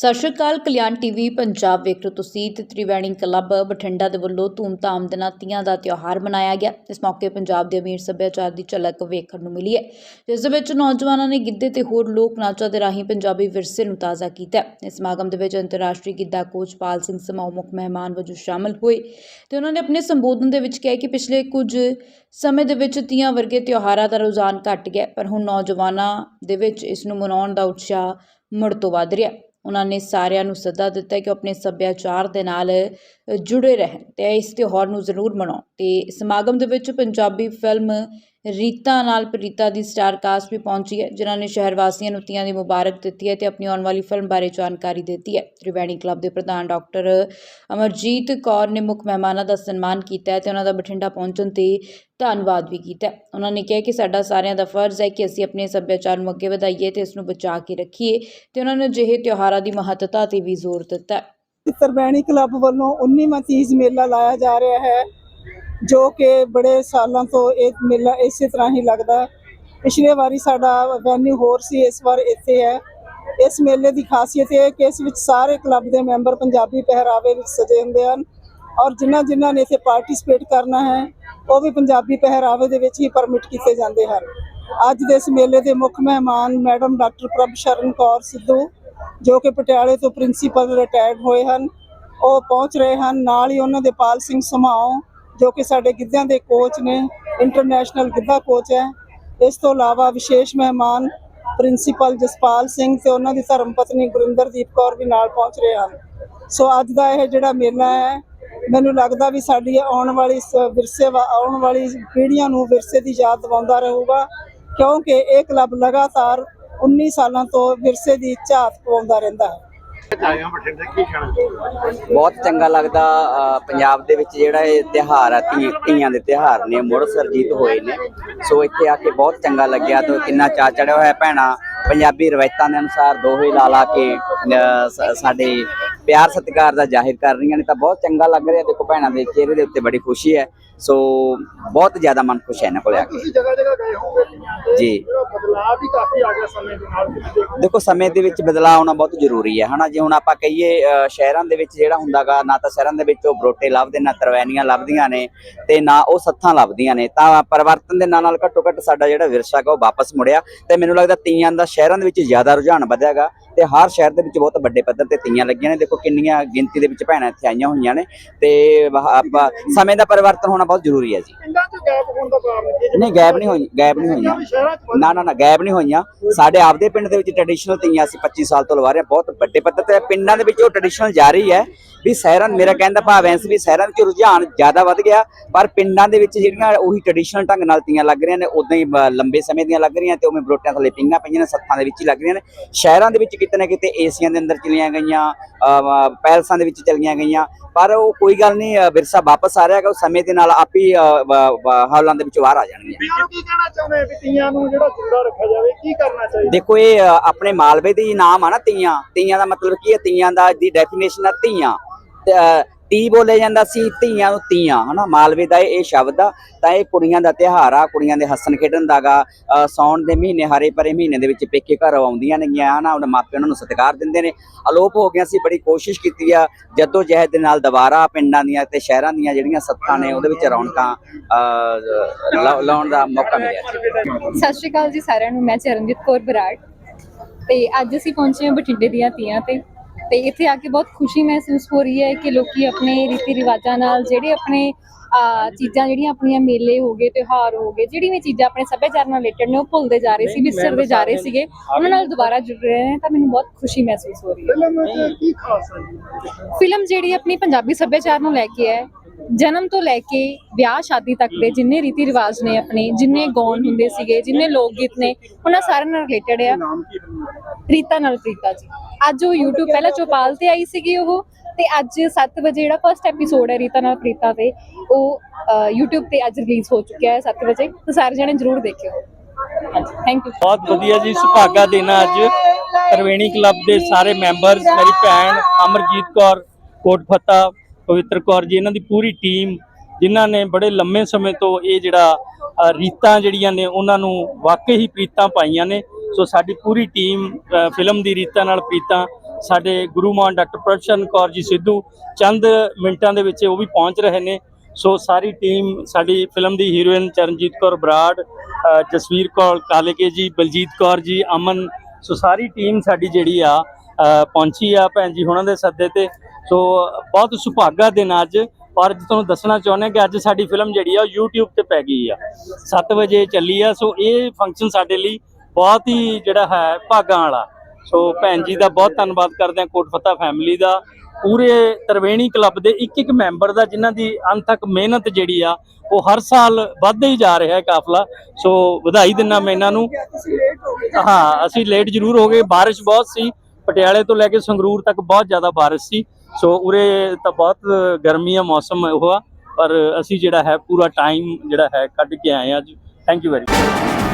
ਸਤਿ ਸ਼੍ਰੀ ਅਕਾਲ, ਕਲਿਆਣ ਟੀਵੀ ਪੰਜਾਬ ਵੇਖ ਰਹੇ ਤੁਸੀਂ ਤੇ ਤ੍ਰਿਵੇਣੀ ਕਲੱਬ ਬਠਿੰਡਾ ਦੇ ਵੱਲੋਂ ਧੂਮਧਾਮ ਦੇ ਨਾਲ ਤੀਆਂ ਦਾ ਤਿਉਹਾਰ ਮਨਾਇਆ ਗਿਆ। ਇਸ ਮੌਕੇ ਪੰਜਾਬ ਦੇ ਅਮੀਰ ਸੱਭਿਆਚਾਰ ਦੀ ਝਲਕ ਵੇਖਣ ਨੂੰ ਮਿਲੀ ਹੈ। ਜਿਸ ਦੇ ਵਿੱਚ ਨੌਜਵਾਨਾਂ ਨੇ ਗਿੱਧੇ ਤੇ ਹੋਰ ਲੋਕ ਨਾਚਾਂ ਦੇ ਰਾਹੀਂ ਪੰਜਾਬੀ ਵਿਰਸੇ ਨੂੰ ਤਾਜ਼ਾ ਕੀਤਾ ਇਸ ਸਮਾਗਮ ਦੇ ਵਿੱਚ ਅੰਤਰਰਾਸ਼ਟਰੀ ਗਿੱਧਾ ਕੋਚ ਪਾਲ ਸਿੰਘ ਸਮਾਉ ਮੁੱਖ ਮਹਿਮਾਨ ਵਜੋਂ ਸ਼ਾਮਲ ਹੋਏ ਤੇ ਉਹਨਾਂ ਨੇ ਆਪਣੇ ਸੰਬੋਧਨ ਦੇ ਵਿੱਚ ਕਿਹਾ ਕਿ ਪਿਛਲੇ ਕੁਝ ਸਮੇਂ ਦੇ ਵਿੱਚ ਤੀਆਂ ਵਰਗੇ ਤਿਉਹਾਰਾਂ ਦਾ ਰੁਝਾਨ ਘਟ ਗਿਆ ਪਰ ਹੁਣ ਨੌਜਵਾਨਾਂ ਦੇ ਵਿੱਚ ਇਸ ਨੂੰ ਮਨਾਉਣ ਦਾ ਉਤਸ਼ਾਹ ਮੁੜ ਤੋਂ ਵੱਧ ਰਿਹਾ ਉਹਨਾਂ ਨੇ ਸਾਰਿਆਂ ਨੂੰ ਸੱਦਾ ਦਿੱਤਾ ਕਿ ਉਹ ਆਪਣੇ ਸੱਭਿਆਚਾਰ ਦੇ ਨਾਲ ਜੁੜੇ ਰਹਿਣ ਤੇ ਇਸ ਤਿਉਹਾਰ ਨੂੰ ਜ਼ਰੂਰ ਮਨਾਉਣ ਤੇ ਸਮਾਗਮ ਦੇ ਵਿੱਚ ਪੰਜਾਬੀ ਫਿਲਮ ਰੀਤਾ ਨਾਲ ਪ੍ਰੀਤਾ ਦੀ ਸਟਾਰ ਕਾਸਟ ਵੀ ਪਹੁੰਚੀ ਹੈ, ਜਿਨ੍ਹਾਂ ਨੇ ਸ਼ਹਿਰ ਵਾਸੀਆਂ ਨੂੰ ਤੀਆਂ ਦੀ ਮੁਬਾਰਕ ਦਿੱਤੀ ਹੈ ਤੇ ਆਪਣੀ ਆਉਣ ਵਾਲੀ ਫਿਲਮ ਬਾਰੇ ਜਾਣਕਾਰੀ ਦਿੱਤੀ ਹੈ। ਤ੍ਰਿਵੇਣੀ ਕਲੱਬ ਦੇ ਪ੍ਰਧਾਨ ਡਾਕਟਰ ਅਮਰਜੀਤ ਕੌਰ ਨੇ ਮੁੱਖ ਮਹਿਮਾਨਾਂ ਦਾ ਸਨਮਾਨ ਕੀਤਾ ਹੈ ਤੇ ਉਹਨਾਂ ਦਾ ਬਠਿੰਡਾ ਪਹੁੰਚਣ ਤੇ ਧੰਨਵਾਦ ਵੀ ਕੀਤਾ ਉਹਨਾਂ ਨੇ ਕਿਹਾ ਕਿ ਸਾਡਾ ਸਾਰਿਆਂ ਦਾ ਫਰਜ਼ ਹੈ ਕਿ ਅਸੀਂ ਆਪਣੇ ਸੱਭਿਆਚਾਰ ਨੂੰ ਅੱਗੇ ਵਧਾਈਏ ਤੇ ਇਸ ਨੂੰ ਬਚਾ ਕੇ ਰੱਖੀਏ ਤੇ ਉਹਨਾਂ ਨੇ ਅਜਿਹੇ ਤਿਉਹਾਰਾਂ ਦੀ ਮਹੱਤਤਾ ਤੇ ਵੀ ਜ਼ੋਰ ਦਿੱਤਾ ਹੈ। ਕਲੱਬ ਵੱਲੋਂ 19ਵਾਂ ਤੀਜ ਮੇਲਾ ਲਾਇਆ ਜਾ ਰਿਹਾ ਹੈ। ਜੋ ਕਿ ਬੜੇ ਸਾਲਾਂ ਤੋਂ ਇਹ ਮੇਲਾ ਇਸੇ ਤਰ੍ਹਾਂ ਹੀ ਲੱਗਦਾ ਪਿਛਲੇ ਵਾਰੀ ਸਾਡਾ ਵੈਨਿਊ ਹੋਰ ਸੀ, ਇਸ ਵਾਰ ਇੱਥੇ ਹੈ। ਇਸ ਮੇਲੇ ਦੀ ਖਾਸੀਅਤ ਇਹ ਹੈ ਕਿ ਇਸ ਵਿੱਚ ਸਾਰੇ ਕਲੱਬ ਦੇ ਮੈਂਬਰ ਪੰਜਾਬੀ ਪਹਿਰਾਵੇ ਵਿੱਚ ਸਜੇ ਹੁੰਦੇ ਹਨ ਔਰ ਜਿਨ੍ਹਾਂ ਜਿਨ੍ਹਾਂ ਨੇ ਇੱਥੇ ਪਾਰਟਿਸਿਪੇਟ ਕਰਨਾ ਹੈ, ਉਹ ਵੀ ਪੰਜਾਬੀ ਪਹਿਰਾਵੇ ਦੇ ਵਿੱਚ ਹੀ ਪਰਮਿਟ ਕੀਤੇ ਜਾਂਦੇ ਹਨ। ਅੱਜ ਦੇ ਇਸ ਮੇਲੇ ਦੇ ਮੁੱਖ ਮਹਿਮਾਨ ਮੈਡਮ ਡਾਕਟਰ ਪ੍ਰਭ ਸ਼ਰਨ ਕੌਰ ਸਿੱਧੂ, ਜੋ ਕਿ ਪਟਿਆਲੇ ਤੋਂ ਪ੍ਰਿੰਸੀਪਲ ਰਿਟਾਇਰਡ ਹੋਏ ਹਨ, ਉਹ ਪਹੁੰਚ ਰਹੇ ਹਨ। ਨਾਲ ਹੀ ਉਹਨਾਂ ਦੇ ਪਾਲ ਸਿੰਘ ਸਮਾਓ ਜੋ ਕਿ ਸਾਡੇ ਗਿੱਧਿਆਂ ਦੇ ਕੋਚ ਨੇ ਇੰਟਰਨੈਸ਼ਨਲ ਗਿੱਧਾ ਕੋਚ ਹੈ। ਇਸ ਤੋਂ ਇਲਾਵਾ ਵਿਸ਼ੇਸ਼ ਮਹਿਮਾਨ ਪ੍ਰਿੰਸੀਪਲ ਜਸਪਾਲ ਸਿੰਘ ਤੇ ਉਹਨਾਂ ਦੀ ਧਰਮ ਪਤਨੀ ਗੁਰਿੰਦਰਦੀਪ ਕੌਰ ਵੀ ਨਾਲ ਪਹੁੰਚ ਰਹੇ ਹਨ। ਸੋ ਅੱਜ ਦਾ ਇਹ ਜਿਹੜਾ ਮੇਲਾ ਹੈ, ਮੈਨੂੰ ਲੱਗਦਾ ਵੀ ਸਾਡੀ ਆਉਣ ਵਾਲੀ ਸ- ਵਿਰਸੇ ਵਾ- ਆਉਣ ਵਾਲੀ ਪੀੜ੍ਹੀਆਂ ਨੂੰ ਵਿਰਸੇ ਦੀ ਯਾਦ ਦਿਵਾਉਂਦਾ ਰਹੂਗਾ, ਕਿਉਂਕਿ ਇਹ ਕਲੱਬ ਲਗਾਤਾਰ 19 ਸਾਲਾਂ ਤੋਂ ਵਿਰਸੇ ਦੀ ਝਾਤ ਪਵਾਉਂਦਾ ਰਹਿੰਦਾ ਹੈ। ਬਹੁਤ ਚੰਗਾ ਲੱਗਦਾ ਅ, ਪੰਜਾਬ ਦੇ ਵਿੱਚ ਜਿਹੜਾ ਇਹ ਤਿਹਾਰ ਆ ਤੀ- ਤੀਆਂ ਦੇ ਤਿਹਾਰ ਨੇ ਮੁੜ ਸਰਜੀਤ ਹੋਏ ਨੇ। ਸੋ ਇੱਥੇ ਆ ਕੇ ਬਹੁਤ ਚੰਗਾ ਲੱਗਿਆ ਤੇ ਕਿੰਨਾ ਚਾ ਚੜਿਆ ਹੋਇਆ ਭੈਣਾ। ਪੰਜਾਬੀ ਰਵਾਇਤਾਂ ਦੇ ਅਨੁਸਾਰ ਦੋਹੇ ਲਾ ਲਾ ਕੇ ਸਾਡੇ ਪਿਆਰ ਸਤਿਕਾਰ ਦਾ ਜ਼ਾਹਿਰ ਕਰ ਰਹੀਆਂ ਨੇ ਤਾਂ ਬਹੁਤ ਚੰਗਾ ਲੱਗ ਰਿਹਾ। ਦੇਖੋ ਭੈਣਾਂ ਦੇ ਚਿਹਰੇ ਦੇ ਉੱਤੇ ਬੜੀ ਖੁਸ਼ੀ ਹੈ। ਸੋ ਬਹੁਤ ਜ਼ਿਆਦਾ ਮਨ ਖੁਸ਼ ਹੈ ਇਹਨਾਂ ਕੋਲ ਆ ਕੇ। ਤੁਸੀਂ ਜਗ੍ਹਾ ਜਗ੍ਹਾ ਗਏ ਹੋਵੋਗੇ। ਜੀ। ਜਿਹੜਾ ਬਦਲਾਅ ਵੀ ਕਾਫੀ ਆ ਗਿਆ ਸਮੇਂ ਦੇ ਨਾਲ ਦੇਖੋ। ਸਮੇਂ ਦੇ ਵਿੱਚ ਬਦਲਾਅ ਆਉਣਾ ਬਹੁਤ ਜ਼ਰੂਰੀ ਹੈ ਹਨਾ? ਜੇ ਹੁਣ ਆਪਾਂ ਕਹੀਏ ਸ਼ਹਿਰਾਂ ਦੇ ਵਿੱਚ ਜਿਹੜਾ ਹੁੰਦਾਗਾ ਨਾ ਤਾਂ ਸ਼ਹਿਰਾਂ ਦੇ ਵਿੱਚ ਉਹ ਬਰੋਟੇ ਲੱਭਦੇ ਨਾ ਤਰਵੈਨੀਆਂ ਲੱਭਦੀਆਂ ਨੇ ਤੇ ਨਾ ਉਹ ਸੱਥਾਂ ਲੱਭਦੀਆਂ ਨੇ। ਤਾਂ ਪਰਿਵਰਤਨ ਦੇ ਨਾਲ ਨਾਲ ਘੱਟੋ ਘੱਟ ਸਾਡਾ ਜਿਹੜਾ ਵਿਰਸਾ ਹੈਗਾ ਉਹ ਵਾਪਸ ਮੁੜਿਆ ਤੇ ਮੈਨੂੰ ਲੱਗਦਾ ਤੀਆਂ ਦਾ ਸ਼ਹਿਰਾਂ ਦੇ ਵਿੱਚ ਜ਼ਿਆਦਾ ਰੁਝਾਨ ਵਧਿਆਗਾ। ਤੇ ਹਰ ਸ਼ਹਿਰ ਦੇ ਵਿੱਚ ਬਹੁਤ ਵੱਡੇ ਪੱਧਰ ਤੇ ਤੀਆਂ ਲੱਗੀਆਂ ਨੇ। ਦੇਖੋ ਕਿੰਨੀਆਂ ਗਿਣਤੀ ਦੇ ਵਿੱਚ ਭੈਣਾਂ ਇੱਥੇ ਆਈਆਂ ਹੋਈਆਂ ਨੇ ਤੇ ਆਪਾਂ ਸਮੇਂ ਦਾ ਪਰਿਵਰਤਨ ਹੋਣਾ ਬਹੁਤ ਜ਼ਰੂਰੀ ਹੈ ਜੀ। ਪਿੰਡਾਂ 'ਚ ਗੈਪ ਹੋਣ ਦਾ ਕਾਰਨ ਕੀ ਹੈ? ਨਹੀਂ ਗੈਪ ਨਹੀਂ ਹੋਈ ਗੈਪ ਨਹੀਂ ਹੋਈਆਂ। ਨਾ ਨਾ ਨਾ ਗਾਇਬ ਨਹੀਂ ਹੋਈਆਂ। ਸਾਡੇ ਆਪਦੇ ਪਿੰਡ ਦੇ ਵਿੱਚ ਟ੍ਰੈਡੀਸ਼ਨਲ ਤੀਆਂ ਅਸੀਂ 25 ਸਾਲ ਤੋਂ ਲਵਾ ਰਹੇ ਹਾਂ। ਬਹੁਤ ਵੱਡੇ ਪੱਧਰ ਤੇ ਪਿੰਡਾਂ ਦੇ ਵਿੱਚ ਉਹ ਟ੍ਰੈਡੀਸ਼ਨਲ ਜਾਰੀ ਹੈ ਵੀ ਸ਼ਹਿਰਾਂ ਮੇਰਾ ਕਹਿਣ ਦਾ ਭਾਵ ਐ ਵੀ ਸ਼ਹਿਰਾਂ ਵਿੱਚ ਰੁਝਾਨ ਜ਼ਿਆਦਾ ਵੱਧ ਗਿਆ ਪਰ ਪਿੰਡਾਂ ਦੇ ਵਿੱਚ ਜਿਹੜੀਆਂ ਉਹੀ ਟ੍ਰੈਡੀਸ਼ਨਲ ਢੰਗ ਨਾਲ ਤੀਆਂ ਲੱਗ ਰਹੀਆਂ ਨੇ ਉਦਾਂ ਹੀ ਲੰਬੇ ਸਮੇਂ ਦੀਆਂ ਲੱਗ ਰਹੀਆਂ ਤੇ ਉਵੇਂ ਬਰੋਟਿਆਂ ਥੱਲੇ ਪਿੰਗਾਂ ਪਈਆਂ ਨੇ ਸੱਥਾਂ ਦੇ ਵਿੱਚ ਹੀ ਲੱਗ ਰਹੀਆਂ ਨੇ। ਸ਼ਹਿਰਾਂ ਦੇ ਵਿੱਚ ਕਿਤੇ ਨਾ ਕਿਤੇ ਏਸੀਆਂ ਦੇ ਅੰਦਰ ਚਲੀਆਂ ਗਈਆਂ ਪੈਲਸਾਂ ਦੇ ਵਿੱਚ ਚਲੀਆਂ ਗਈਆਂ। ਪਰ ਉਹ ਕੋਈ ਗੱਲ ਨਹੀਂ ਵਿਰਸਾ ਵਾਪਸ ਆ ਰਿਹਾ ਹੈਗਾ ਉਹ ਸਮੇਂ ਦੇ ਨਾਲ ਆਪ ਹੀ ਹਾਲਾਂ ਦੇ ਵਿੱਚ ਬਾਹਰ ਆ ਜਾਣਗੀਆਂ। ਤੀਆਂ ਕੀ ਕਹਿਣਾ ਚਾਹੁੰਦੇ ਵੀ ਤੀਆਂ ਨੂੰ ਜਿਹੜਾ ਜਿੰਦਾ ਰੱਖਿਆ ਜਾਵੇ ਕੀ ਕਰਨਾ ਚਾਹੀਦਾ? ਦੇਖੋ ਇਹ ਆਪਣੇ ਮਾਲਵੇ ਦੇ ਨਾਮ ਆ ਨਾ ਤੀਆਂ। ਤੀਆਂ ਦਾ ਮਤਲਬ ਕੀ ਹੈ? ਤੀਆਂ ਦਾ ਦੀ ਡੈਫੀਨੇਸ਼ਨ ਆ ਧੀਆਂ ਤੀ ਬੋਲੇ ਜਾਂਦਾ ਸੀ ਧੀਆਂ ਨੂੰ ਤੀਆਂ ਹਨਾ? ਮਾਲਵੇ ਦਾ ਇਹ ਸ਼ਬਦ ਆ। ਤਾਂ ਇਹ ਕੁੜੀਆਂ ਦਾ ਤਿਉਹਾਰ ਆ ਕੁੜੀਆਂ ਦੇ ਹੱਸਣ ਖੇਡਣ ਦਾਗਾ ਸੌਣ ਦੇ ਮਹੀਨੇ ਹਰੇ ਭਰੇ ਮਹੀਨੇ ਦੇ ਵਿੱਚ ਪੇਕੇ ਘਰ ਆਉਂਦੀਆਂ ਨੇਗੀਆਂ ਹਨਾ? ਉਹਨਾਂ ਮਾਪੇ ਉਹਨਾਂ ਨੂੰ ਸਤਿਕਾਰ ਦਿੰਦੇ ਨੇ। ਅਲੋਪ ਹੋ ਗਿਆ ਸੀ ਬੜੀ ਕੋਸ਼ਿਸ਼ ਕੀਤੀ ਆ ਜੱਦੋ ਜਹਿਦ ਦੇ ਨਾਲ ਦੁਬਾਰਾ ਪਿੰਡਾਂ ਦੀਆਂ ਤੇ ਸ਼ਹਿਰਾਂ ਦੀਆਂ ਜਿਹੜੀਆਂ ਸੱਤਾਂ ਨੇ ਉਹਦੇ ਵਿੱਚ ਰੌਣਕਾਂ ਅ, ਲਾ- ਲਾਉਣ ਦਾ ਮੌਕਾ ਮਿਲਿਆ ਸਤਿ ਸ਼੍ਰੀ ਅਕਾਲ ਜੀ ਸਾਰਿਆਂ ਨੂੰ ਮੈਂ ਚਰਨਜੀਤ ਕੌਰ ਬਰਾੜ। ਤੇ ਅੱਜ ਅਸੀਂ ਪਹੁੰਚੇ ਹਾਂ ਬਠਿੰਡੇ ਦੀਆਂ ਤੀਆਂ ਤੇ। ਤੇ ਇੱਥੇ ਆ ਕੇ ਬਹੁਤ ਖੁਸ਼ੀ ਮਹਿਸੂਸ ਹੋ ਰਹੀ ਹੈ ਕਿ ਲੋਕੀ ਆਪਣੇ ਰੀਤੀ ਰਿਵਾਜਾਂ ਨਾਲ ਜਿਹੜੇ ਆਪਣੇ ਆ ਚੀਜ਼ਾਂ ਜਿਹੜੀਆਂ ਆਪਣੀਆਂ ਮੇਲੇ ਹੋ ਗਏ ਤਿਉਹਾਰ ਹੋ ਗਏ ਜਿਹੜੀ ਵੀ ਚੀਜ਼ਾਂ ਆਪਣੇ ਸੱਭਿਆਚਾਰ ਨਾਲ ਰਿਲੇਟਡ ਨੇ ਉਹ ਭੁੱਲਦੇ ਜਾ ਰਹੇ ਸੀ ਵਿਸਰਦੇ ਜਾ ਰਹੇ ਸੀਗੇ। ਉਹਨਾਂ ਨਾਲ ਦੁਬਾਰਾ ਜੁੜ ਰਹੇ ਨੇ ਤਾਂ ਮੈਨੂੰ ਬਹੁਤ ਖੁਸ਼ੀ ਮਹਿਸੂਸ ਹੋ ਰਹੀ ਹੈ। ਫਿਲਮ ਵਿੱਚ ਕੀ ਖਾਸ ਹੈ? ਫਿਲਮ ਜਿਹੜੀ ਆਪਣੀ ਪੰਜਾਬੀ ਸੱਭਿਆਚਾਰ ਨੂੰ ਲੈ ਕੇ ਹੈ ਜਨਮ ਤੋਂ ਲੈ ਕੇ ਵਿਆਹ ਸ਼ਾਦੀ ਤੱਕ ਦੇ ਜਿੰਨੇ ਰੀਤੀ ਰਿਵਾਜ ਨੇ ਆਪਣੇ ਜਿੰਨੇ ਗਾਉਣ ਹੁੰਦੇ ਸੀਗੇ ਜਿੰਨੇ ਲੋਕ ਗੀਤ ਨੇ ਉਹਨਾਂ ਸਾਰਿਆਂ ਨਾਲ ਰਿਲੇਟਡ ਆ। ਨਾਮ ਕੀ ਹੈ ਰੀਤਾ ਨਾਲ ਪ੍ਰੀਤਾ ਜੀ। ਅੱਜ ਉਹ YouTube ਪਹਿਲਾਂ ਚੋਪਾਲ ਤੇ ਆਈ ਸੀਗੀ ਉਹ ਤੇ ਅੱਜ 7 ਵਜੇ ਜਿਹੜਾ ਫਰਸਟ ਐਪੀਸੋਡ ਹੈ ਰੀਤਾ ਨਾਲ ਪ੍ਰੀਤਾ ਤੇ ਉਹ YouTube ਤੇ ਅੱਜ ਰਿਲੀਜ਼ ਹੋ ਚੁੱਕਿਆ ਹੈ 7 ਵਜੇ। ਤਾਂ ਸਾਰੇ ਜਣੇ ਜਰੂਰ ਦੇਖਿਓ। ਹਾਂਜੀ ਥੈਂਕ ਯੂ ਬਹੁਤ ਵਧੀਆ ਜੀ ਸੁਭਾਗਾ ਦਿਨ ਅੱਜ। ਤਰਵੇਣੀ ਕਲੱਬ ਦੇ ਸਾਰੇ ਮੈਂਬਰਸ ਮੇਰੀ ਭੈਣ ਅਮਰਜੀਤ ਕੌਰ ਕੋਟਫਤਾ ਪਵਿੱਤਰ ਕੌਰ ਜੀ, ਇਹਨਾਂ ਦੀ ਪੂਰੀ ਟੀਮ, ਜਿਨ੍ਹਾਂ ਨੇ ਬੜੇ ਲੰਮੇ ਸਮੇਂ ਤੋਂ ਇਹ ਜਿਹੜਾ ਰੀਤਾਂ ਜਿਹੜੀਆਂ ਨੇ, ਉਹਨਾਂ ਨੂੰ ਵਾਕਈ ਹੀ ਪ੍ਰੀਤਾਂ ਪਾਈਆਂ ਨੇ। ਸੋ ਸਾਡੀ ਪੂਰੀ ਟੀਮ ਫਿਲਮ ਦੀ ਰੀਤਾਂ ਨਾਲ ਪ੍ਰੀਤਾਂ, ਸਾਡੇ ਗੁਰੂ ਮਾਨ ਡਾਕਟਰ ਪ੍ਰਸ਼ਨ ਕੌਰ ਜੀ ਸਿੱਧੂ, ਚੰਦ ਮਿੰਟਾਂ ਦੇ ਵਿੱਚ ਉਹ ਵੀ ਪਹੁੰਚ ਰਹੇ ਨੇ। ਸੋ ਸਾਰੀ ਟੀਮ, ਸਾਡੀ ਫਿਲਮ ਦੀ ਹੀਰੋਇਨ ਚਰਨਜੀਤ ਕੌਰ ਬਰਾੜ ਜਸਵੀਰ ਕੌਰ ਕਾਲੇਕੇ ਜੀ, ਬਲਜੀਤ ਕੌਰ ਜੀ, ਅਮਨ, ਸੋ ਸਾਰੀ ਟੀਮ ਸਾਡੀ ਜਿਹੜੀ ਆ ਪਹੁੰਚੀ ਆ ਭੈਣ ਜੀ ਉਹਨਾਂ ਦੇ ਸੱਦੇ ਤੇ। ਸੋ ਬਹੁਤ ਸੁਭਾਗਾ ਦਿਨ ਅੱਜ। ਪਰ ਅੱਜ ਤੁਹਾਨੂੰ ਦੱਸਣਾ ਚਾਹੁੰਦੇ ਹਾਂ ਕਿ ਅੱਜ ਸਾਡੀ ਫਿਲਮ ਜਿਹੜੀ ਆ ਉਹ YouTube ਤੇ ਪੈ ਗਈ ਆ। 7 ਵਜੇ ਚੱਲੀ ਆ, ਸੋ ਇਹ ਫੰਕਸ਼ਨ ਸਾਡੇ ਲਈ ਬਹੁਤ ਹੀ ਜਿਹੜਾ ਹੈ ਭਾਗਾਂ ਵਾਲਾ। ਸੋ ਭੈਣ ਜੀ ਦਾ ਬਹੁਤ ਧੰਨਵਾਦ ਕਰਦੇ ਹਾਂ ਕੋਟ ਫਤਿਹ ਫੈਮਿਲੀ ਦਾ। ਪੂਰੇ ਤਰਵੇਣੀ ਕਲੱਬ ਦੇ ਇੱਕ ਇੱਕ ਮੈਂਬਰ ਦਾ ਜਿਨ੍ਹਾਂ ਦੀ ਅੰਤ ਮਿਹਨਤ ਜਿਹੜੀ ਆ, ਉਹ ਹਰ ਸਾਲ ਵੱਧਦਾ ਹੀ ਜਾ ਰਿਹਾ ਹੈ ਕਾਫਲਾ। ਸੋ ਵਧਾਈ ਦਿੰਨਾ ਮੈਂ ਇਹਨਾਂ ਨੂੰ। ਹਾਂ, ਅਸੀਂ ਲੇਟ ਜ਼ਰੂਰ ਹੋ ਗਏ। ਬਾਰਿਸ਼ ਬਹੁਤ ਸੀ। ਪਟਿਆਲੇ ਤੋਂ ਲੈ ਕੇ ਸੰਗਰੂਰ ਤੱਕ ਬਹੁਤ ਜ਼ਿਆਦਾ ਬਾਰਿਸ਼ ਸੀ। ਸੋ ਉਰੇ ਤਾਂ ਬਹੁਤ ਗਰਮੀ ਆ, ਮੌਸਮ ਉਹ ਆ, ਪਰ ਅਸੀਂ ਜਿਹੜਾ ਹੈ ਪੂਰਾ ਟਾਈਮ ਜਿਹੜਾ ਹੈ ਕੱਢ ਕੇ ਆਏ ਹਾਂ। ਅੱਜ ਥੈਂਕ ਯੂ ਵੈਰੀ ਮਚ